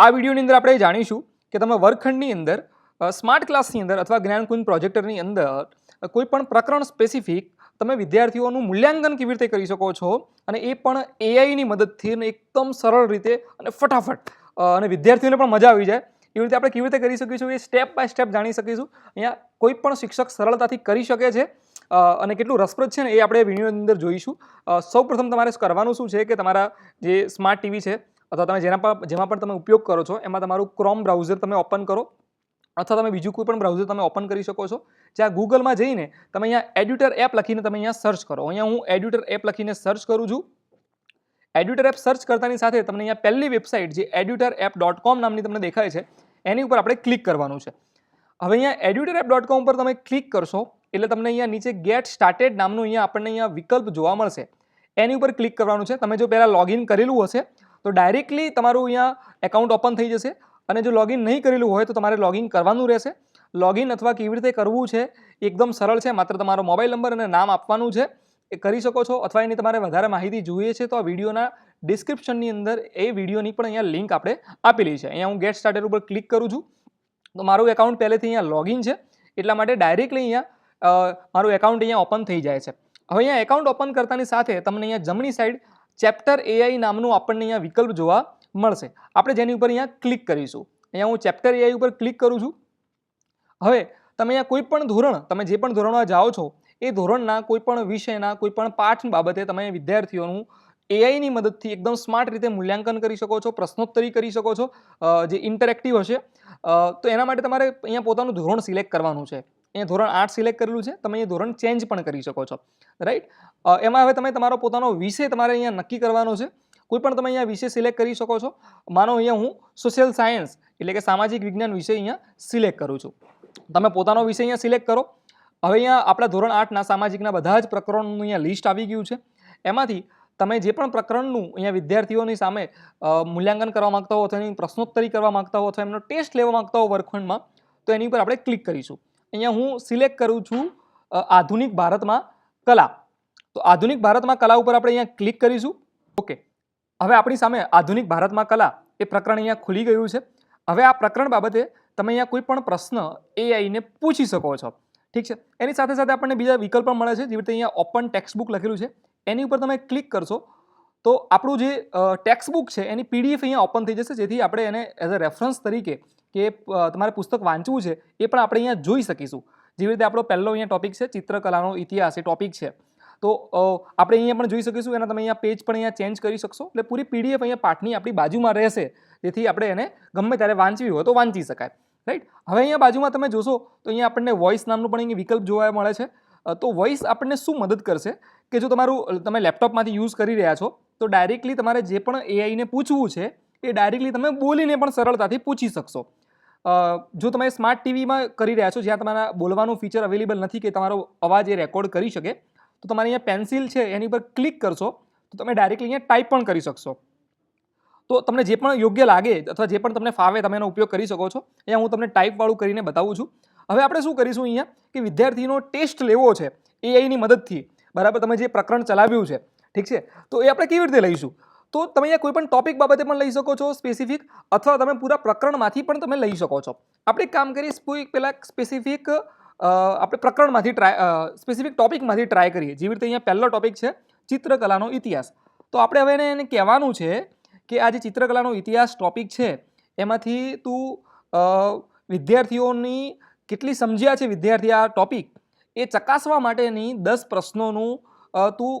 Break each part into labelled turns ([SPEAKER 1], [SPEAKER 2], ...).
[SPEAKER 1] આ વિડીયોની અંદર આપણે જાણીશું કે તમે વર્ગખંડની અંદર સ્માર્ટ ક્લાસની અંદર અથવા જ્ઞાનકુંજ પ્રોજેક્ટરની અંદર કોઈપણ પ્રકરણ સ્પેસિફિક તમે વિદ્યાર્થીઓનું મૂલ્યાંકન કેવી રીતે કરી શકો છો અને એ પણ એઆઈની મદદથી એકદમ સરળ રીતે અને ફટાફટ અને વિદ્યાર્થીઓને પણ મજા આવી જાય. એવી રીતે આપણે કેવી રીતે કરી શકીશું એ સ્ટેપ બાય સ્ટેપ જાણી શકીશું. અહીંયા કોઈ પણ શિક્ષક સરળતાથી કરી શકે છે અને કેટલું રસપ્રદ છે ને એ આપણે વિડીયોની અંદર જોઈશું. સૌપ્રથમ તમારે કરવાનું શું છે કે તમારા જે સ્માર્ટ ટીવી છે અથવા તમે જેના પર જેમાં પણ તમે ઉપયોગ કરો છો, એમાં તમારું ક્રોમ બ્રાઉઝર તમે ઓપન કરો, અથવા તમે બીજું કોઈ પણ બ્રાઉઝર તમે ઓપન કરી શકો છો. જ્યાં ગૂગલમાં જઈને તમે અહીંયા એડ્યુટર એપ લખીને તમે અહીંયા સર્ચ કરો. અહીંયા હું એડ્યુટર એપ લખીને સર્ચ કરું છું. એડ્યુટર એપ સર્ચ કરતાની સાથે તમને અહીંયા પહેલી વેબસાઇટ જે એડ્યુટર એપ ડોટ કોમ નામની તમને દેખાય છે, એની ઉપર આપણે ક્લિક કરવાનું છે. હવે અહીંયા એડ્યુટર એપ ડોટ કોમ પર તમે ક્લિક કરશો, એટલે તમને અહીંયા નીચે ગેટ સ્ટાર્ટેડ નામનું અહીંયા આપણને અહીંયા વિકલ્પ જોવા મળશે. એની ઉપર ક્લિક કરવાનું છે. તમે જો પહેલાં લોગિન કરેલું હશે તો ડાયરેક્ટલી તમારું અહીંયા એકાઉન્ટ ઓપન થઈ જશે અને જો લોગિન નહીં કરેલું હોય તો તમારે લોગિન કરવાનું રહેશે. લોગિન અથવા કેવી રીતે કરવું છે એકદમ સરળ છે, માત્ર તમારો મોબાઈલ નંબર અને નામ આપવાનું છે. એ કરી શકો છો અથવા એની તમારે વધારે માહિતી જોઈએ છે તો આ વિડીયોના ડિસ્ક્રિપ્શનની અંદર એ વિડીયોની પણ અહીંયા લિંક આપણે આપેલી છે. અહીંયા હું ગેટ સ્ટાર્ટેડ ઉપર ક્લિક કરું છું. તો મારું એકાઉન્ટ પહેલેથી અહીંયા લોગિન છે. એટલા માટે ડાયરેક્ટલી અહીંયા મારું એકાઉન્ટ અહીંયા ઓપન થઈ જાય છે. હવે અહીંયા એકાઉન્ટ ઓપન કરતાની સાથે તમને અહીંયા જમણી સાઈડ ચેપ્ટર એઆઈ નામનું આપણને અહીંયા વિકલ્પ જોવા મળશે. આપણે જેની ઉપર અહીંયા ક્લિક કરીશું. અહીંયા હું ચેપ્ટર એઆઈ ઉપર ક્લિક કરું છું. હવે તમે અહીંયા કોઈ પણ ધોરણ, તમે જે પણ ધોરણમાં જાઓ છો, એ ધોરણના કોઈ પણ વિષયના, કોઈ પણ પાઠ બાબતે તમે વિદ્યાર્થીઓનું એઆઈની મદદથી એકદમ સ્માર્ટ રીતે મૂલ્યાંકન કરી શકો છો, પ્રશ્નોત્તરી કરી શકો છો જે ઇન્ટરેક્ટિવ હશે તો એના માટે તમારે અહીંયા પોતાનું ધોરણ સિલેક્ટ કરવાનું છે. અહીંયા ધોરણ આઠ સિલેક્ટ કરેલું છે, તમે અહીંયા ધોરણ ચેન્જ પણ કરી શકો છો. રાઈટ એમાં હવે તમે તમારો પોતાનો વિષય તમારે અહીંયા નક્કી કરવાનો છે. કોઈ પણ તમે અહીંયા વિષય સિલેક્ટ કરી શકો છો. માનો અહીંયા હું સોશિયલ સાયન્સ એટલે કે સામાજિક વિજ્ઞાન વિષય અહીંયા સિલેક્ટ કરું છું. તમે પોતાનો વિષય અહીંયા સિલેક્ટ કરો. હવે અહીંયા આપણા ધોરણ આઠના સામાજિકના બધા જ પ્રકરણોનું અહીંયા લિસ્ટ આવી ગયું છે. એમાંથી તમે જે પણ પ્રકરણનું અહીંયા વિદ્યાર્થીઓની સામે મૂલ્યાંકન કરવા માગતા હો અથવા એની પ્રશ્નોત્તરી કરવા માગતા હો અથવા એમનો ટેસ્ટ લેવા માંગતા હો વર્ગખંડમાં, તો એની ઉપર આપણે ક્લિક કરીશું. અહીંયા હું સિલેક્ટ કરું છું આધુનિક ભારતમાં કલા. તો આધુનિક ભારતમાં કલા ઉપર આપણે અહીંયા ક્લિક કરીશું. ઓકે હવે આપણી સામે આધુનિક ભારતમાં કલા એ પ્રકરણ અહીંયા ખુલી ગયું છે. હવે આ પ્રકરણ બાબતે તમે અહીંયા કોઈ પણ પ્રશ્ન એઆઈને પૂછી શકો છો. ઠીક છે? એની સાથે સાથે આપણને બીજા વિકલ્પ પણ મળે છે. જેવી રીતે અહીંયા ઓપન ટેક્સ્ટબુક લખેલું છે. એની ઉપર તમે ક્લિક કરશો, તો આપણું જે ટેક્સ્ટ બુક છે, એની પીડીએફ અહીંયા ઓપન થઈ જશે. જેથી આપણે એને એઝ અ રેફરન્સ તરીકે કે તમારે પુસ્તક વાંચવું છે, એ પણ આપણે અહીંયા જોઈ શકીશું. જેવી રીતે આપણો પહેલો અહીંયા ટોપિક છે, ચિત્રકલાનો ઇતિહાસ, એ ટોપિક છે. તો આપણે અહીંયા પણ જોઈ શકીશું, એના તમે અહીંયા પેજ પણ અહીંયા ચેન્જ કરી શકશો, એટલે પૂરી પીડીએફ અહીંયા પાઠની આપણી બાજુમાં રહેશે, જેથી આપણે એને ગમે ત્યારે વાંચવી હોય તો વાંચી શકાય. રાઈટ હવે અહીંયા બાજુમાં તમે જોશો, તો અહીંયા આપણને વોઇસ નામનું પણ અહીંયા વિકલ્પ જોવા મળે છે. તો વોઇસ આપણને શું મદદ કરશે? કે જો તમારું તમે લેપટોપમાંથી યુઝ કરી રહ્યા છો, તો ડાયરેક્ટલી તમારે જે પણ એઆઈને પૂછવું છે, એ ડાયરેક્ટલી તમે બોલીને પણ સરળતાથી પૂછી શકશો. જો તમે સ્માર્ટ ટીવીમાં કરી રહ્યા છો, જ્યાં તમારા બોલવાનું ફીચર અવેલેબલ નથી કે તમારો અવાજ એ રેકોર્ડ કરી શકે, તો તમારે અહીંયા પેન્સિલ છે એની પર ક્લિક કરશો, તો તમે ડાયરેક્ટલી અહીંયા ટાઈપ પણ કરી શકશો. તો તમને જે પણ યોગ્ય લાગે અથવા જે પણ તમને ફાવે તમે એનો ઉપયોગ કરી શકો છો. અહીંયા હું તમને ટાઈપવાળું કરીને બતાવું છું. હવે આપણે શું કરીશું અહીંયા કે વિદ્યાર્થીનો ટેસ્ટ લેવો છે એઆઈની મદદથી. બરાબર, તમે જે પ્રકરણ ચલાવ્યું છે, ઠીક છે? તો એ આપણે કેવી રીતે લઈશું? તો તમે અહીંયા કોઈ પણ ટોપિક બાબતે પણ લઈ શકો છો સ્પેસિફિક અથવા તમે પૂરા પ્રકરણમાંથી પણ તમે લઈ શકો છો. આપણે કામ કરીએ, કોઈ પહેલાં સ્પેસિફિક આપણે પ્રકરણમાંથી ટ્રાય સ્પેસિફિક ટોપિકમાંથી ટ્રાય કરીએ. જેવી રીતે અહીંયા પહેલો ટોપિક છે, ચિત્રકલાનો ઇતિહાસ. તો આપણે હવે એને કહેવાનું છે કે આ જે ચિત્રકલાનો ઇતિહાસ ટોપિક છે, એમાંથી તું વિદ્યાર્થીઓની કેટલી સમજ્યા છે વિદ્યાર્થી આ ટોપિક એ ચકાસવા માટેની દસ પ્રશ્નોનું તું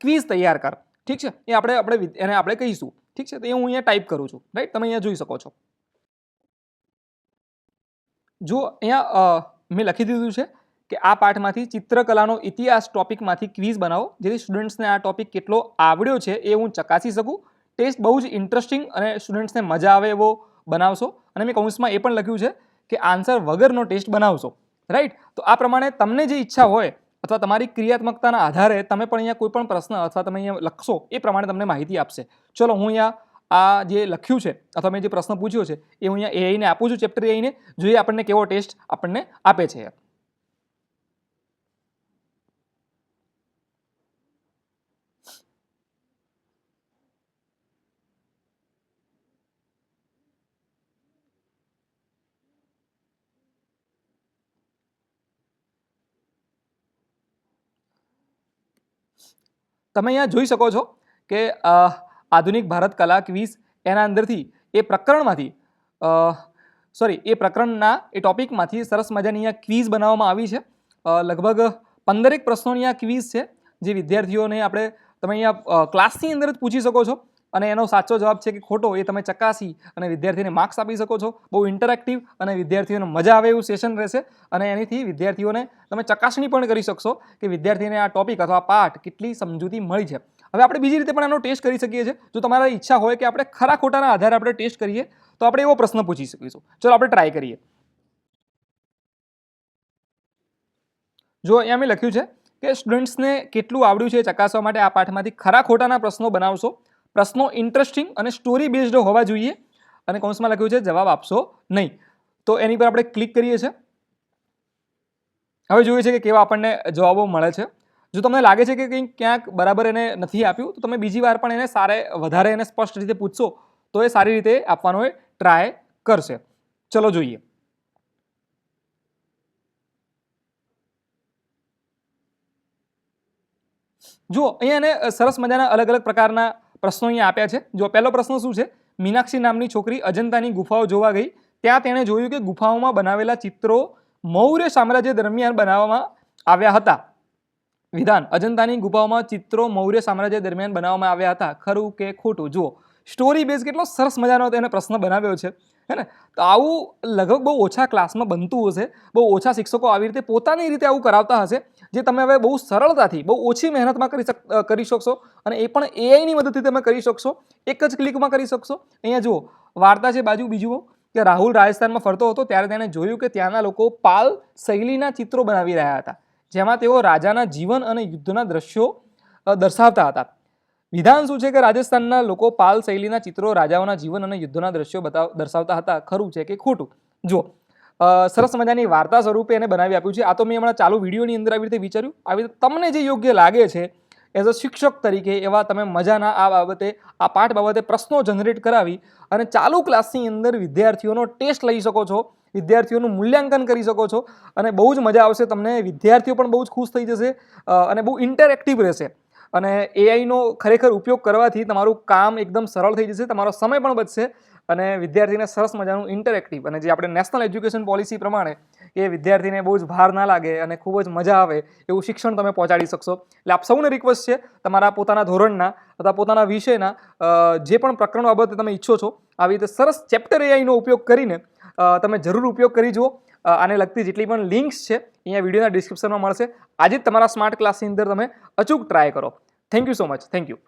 [SPEAKER 1] ક્વિઝ તૈયાર કર. ઠીક છે? એ આપણે આપણે એને આપણે કહીશું. ઠીક છે? તો એ હું અહીંયા ટાઈપ કરું છું. રાઈટ તમે અહીંયા જોઈ શકો છો. જો અહીંયા મેં લખી દીધું છે કે આ પાઠમાંથી ચિત્રકલાનો ઇતિહાસ ટોપિકમાંથી ક્વિઝ બનાવો, જેથી સ્ટુડન્ટ્સને આ ટોપિક કેટલો આવડ્યો છે એ હું ચકાસી શકું. ટેસ્ટ બહુ જ ઇન્ટરેસ્ટિંગ અને સ્ટુડન્ટ્સને મજા આવે એવો બનાવશો. અને મેં કૌંસમાં એ પણ લખ્યું છે કે આન્સર વગરનો ટેસ્ટ બનાવશો. રાઈટ તો આ પ્રમાણે તમને જે ઈચ્છા હોય અથવા તમારી ક્રિયાત્મકતાના આધારે તમે પણ અહીંયા કોઈ પણ પ્રશ્ન અથવા તમે અહીંયા લખશો, એ પ્રમાણે તમને માહિતી આપશે. ચલો, હું અહીંયા આ જે લખ્યું છે અથવા મેં જે પ્રશ્ન પૂછ્યો છે, એ હું અહીંયા એઆઈને આપું છું ચેપ્ટર એઆઈને જોઈએ આપણને કેવો ટેસ્ટ આપણને આપે છે. તમે અહીંયા જોઈ શકો છો કે આધુનિક ભારત કલા ક્વિઝ એના અંદરથી એ પ્રકરણમાંથી સોરી એ પ્રકરણના, એ ટોપિકમાંથી સરસ મજાની અહીંયા ક્વિઝ બનાવવામાં આવી છે. લગભગ પંદરેક પ્રશ્નોની આ ક્વિઝ છે જે વિદ્યાર્થીઓને આપણે તમે અહીંયા ક્લાસની અંદર જ પૂછી શકો છો. અને એનો સાચો જવાબ છે કે ખોટો એ તમે ચકાસી અને વિદ્યાર્થીને માર્ક્સ આપી શકો છો. બહુ ઇન્ટરેક્ટિવ અને વિદ્યાર્થીઓને મજા આવે એવું સેશન રહેશે અને એનીથી વિદ્યાર્થીઓને તમે ચકાસણી પણ કરી શકશો કે વિદ્યાર્થીને આ ટોપિક અથવા પાઠ કેટલી સમજૂતી મળી છે. હવે આપણે બીજી રીતે પણ આનો ટેસ્ટ કરી શકીએ છીએ. જો તમારા ઈચ્છા હોય કે આપણે ખરા ખોટાના આધારે આપણે ટેસ્ટ કરીએ, તો આપણે એવો પ્રશ્ન પૂછી શકીશું. ચલો આપણે ટ્રાય કરીએ. જો અહીંયા મેં લખ્યું છે કે સ્ટુડન્ટ્સને કેટલું આવડ્યું છે ચકાસવા માટે આ પાઠમાંથી ખરા ખોટાના પ્રશ્નો બનાવશો. પ્રશ્નો ઇન્ટરેસ્ટિંગ અને સ્ટોરી બેઝડ હોવા જોઈએ. અને કૌંસમાં લખ્યું છે, જવાબ આપશો નહીં. તો એની પર આપણે ક્લિક કરીએ છીએ. હવે જોઈએ છે કે કેવા આપણને જવાબો મળે છે. જો તમને લાગે છે કે કંઈક ક્યાંક બરાબર એને નથી આપ્યું, તો તમે બીજી વાર પણ એને સારે વધારે એને સ્પષ્ટ રીતે પૂછશો, તો એ સારી રીતે આપવાનો એ ટ્રાય કરશે. ચલો જોઈએ. જુઓ, અહીંયા એને સરસ મજાના અલગ અલગ પ્રકારના પ્રશ્નો અહીંયા આપ્યા છે. જો પહેલો પ્રશ્ન શું છે? મીનાક્ષી નામની છોકરી અજંતાની ગુફાઓ જોવા ગઈ. ત્યાં તેણે જોયું કે ગુફાઓમાં બનાવેલા ચિત્રો મૌર્ય સામ્રાજ્ય દરમિયાન બનાવવામાં આવ્યા હતા. વિધાન, અજંતાની ગુફાઓમાં ચિત્રો મૌર્ય સામ્રાજ્ય દરમિયાન બનાવવામાં આવ્યા હતા. ખરું કે ખોટું? જુઓ સ્ટોરી બેઝ કેટલો સરસ મજાનો તેને પ્રશ્ન બનાવ્યો છે. હે ને? તો આવું લગભગ બહુ ઓછા ક્લાસમાં બનતું હશે. બહુ ઓછા શિક્ષકો આવી રીતે પોતાની રીતે આવું કરાવતા હશે. જે તમે હવે બહુ સરળતાથી બહુ ઓછી મહેનતમાં કરી શક કરી શકશો અને એ પણ એઆઈની મદદથી તમે કરી શકશો. એક જ ક્લિકમાં કરી શકશો. અહીંયા જુઓ વાર્તા છે બાજુ બીજું કે રાહુલ રાજસ્થાનમાં ફરતો હતો ત્યારે તેણે જોયું કે ત્યાંના લોકો પાલ શૈલીના ચિત્રો બનાવી રહ્યા હતા જેમાં તેઓ રાજાના જીવન અને યુદ્ધના દ્રશ્યો દર્શાવતા હતા. વિધાન શું છે કે રાજસ્થાનના લોકો પાલ શૈલીના ચિત્રો રાજાઓના જીવન અને યુદ્ધના દ્રશ્યો બતાવ દર્શાવતા હતા? ખરું છે કે ખોટું? અ, સરસ મજાની વાર્તા સ્વરૂપે એને બનાવી આપ્યું છે. આ તો મેં હમણાં ચાલુ વિડીયોની અંદર આવી રીતે વિચાર્યું. આવી રીતે તમને જે યોગ્ય લાગે છે, એઝ અ શિક્ષક તરીકે એવા તમે મજાના આ બાબતે, આ પાઠ બાબતે પ્રશ્નો જનરેટ કરાવી અને ચાલુ ક્લાસની અંદર વિદ્યાર્થીઓનો ટેસ્ટ લઈ શકો છો, વિદ્યાર્થીઓનું મૂલ્યાંકન કરી શકો છો અને બહુ જ મજા આવશે તમને. વિદ્યાર્થીઓ પણ બહુ જ ખુશ થઈ જશે અને બહુ ઇન્ટરેક્ટિવ રહેશે. અને એઆઈનો ખરેખર ઉપયોગ કરવાથી તમારું કામ એકદમ સરળ થઈ જશે, તમારો સમય પણ બચશે અને વિદ્યાર્થીને સરસ મજાનું ઇન્ટરેક્ટિવ અને જે આપણે નેશનલ એજ્યુકેશન પોલિસી પ્રમાણે એ વિદ્યાર્થીને બહુ જ ભાર ના લાગે અને ખૂબ જ મજા આવે એવું શિક્ષણ તમે પહોંચાડી શકશો. એટલે આપ સૌને રિક્વેસ્ટ છે તમારા પોતાના ધોરણના અથવા પોતાના વિષયના જે પણ પ્રકરણો બાબતે તમે ઈચ્છો છો, આવી રીતે સરસ ચેપ્ટર એઆઈનો ઉપયોગ કરીને તમે જરૂર ઉપયોગ કરી જુઓ. આને લગતી જેટલી પણ લિંક્સ છે અહીંયા વિડીયોના ડિસ્ક્રિપ્શનમાં મળશે. આજે જ તમારા સ્માર્ટ ક્લાસની અંદર તમે અચૂક ટ્રાય કરો. Thank you so much thank you